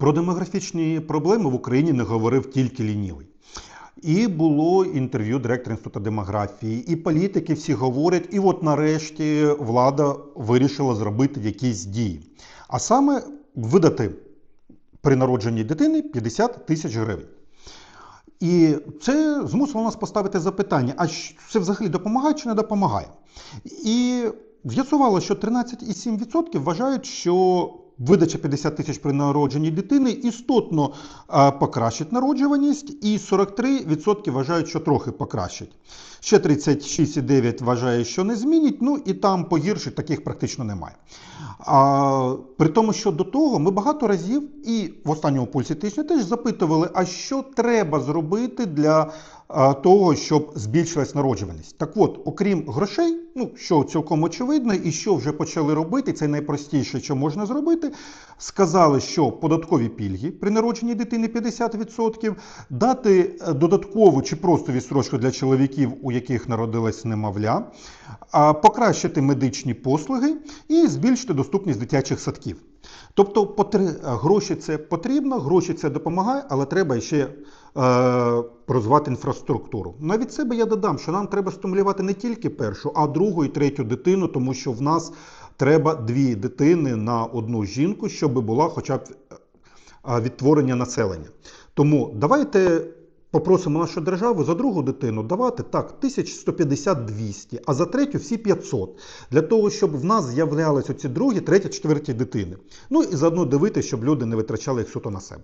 Про демографічні проблеми в Україні не говорив тільки лінівий. І було інтерв'ю директора інституту демографії, і політики всі говорять, і от нарешті влада вирішила зробити якісь дії. А саме видати при народженні дитини 50 тисяч гривень. І це змусило нас поставити запитання: а це взагалі допомагає чи не допомагає? І з'ясувало, що 13,7% вважають, що видача 50 тисяч при народженні дитини істотно покращить народжуваність, і 43% вважають, що трохи покращить. Ще 36,9% вважає, що не змінить, ну і там погіршить, таких практично немає. А, при тому, що до того ми багато разів і в останньому пульсі тижня теж запитували, а що треба зробити для того, щоб збільшилась народжуваність. Так от, окрім грошей, ну що цілком очевидно, і що вже почали робити, це найпростіше, що можна зробити. Сказали, що податкові пільги при народженні дитини 50%, дати е, додаткову чи просто відстрочку для чоловіків, у яких народилась немовля, покращити медичні послуги і збільшити доступність дитячих садків. Тобто потр- гроші це потрібно, гроші це допомагає, але треба ще е, розвивати інфраструктуру. Навіть себе я додам, що нам треба стимулювати не тільки першу, а другу і третю дитину, тому що в нас треба дві дитини на одну жінку, щоб була хоча б е, відтворення населення. Тому давайте попросимо нашу державу за другу дитину давати так 1150-200, а за третю всі 500. Для того, щоб в нас з'являлися ці другі, треті, четверті дитини. Ну і заодно дивитися, щоб люди не витрачали їх суто на себе.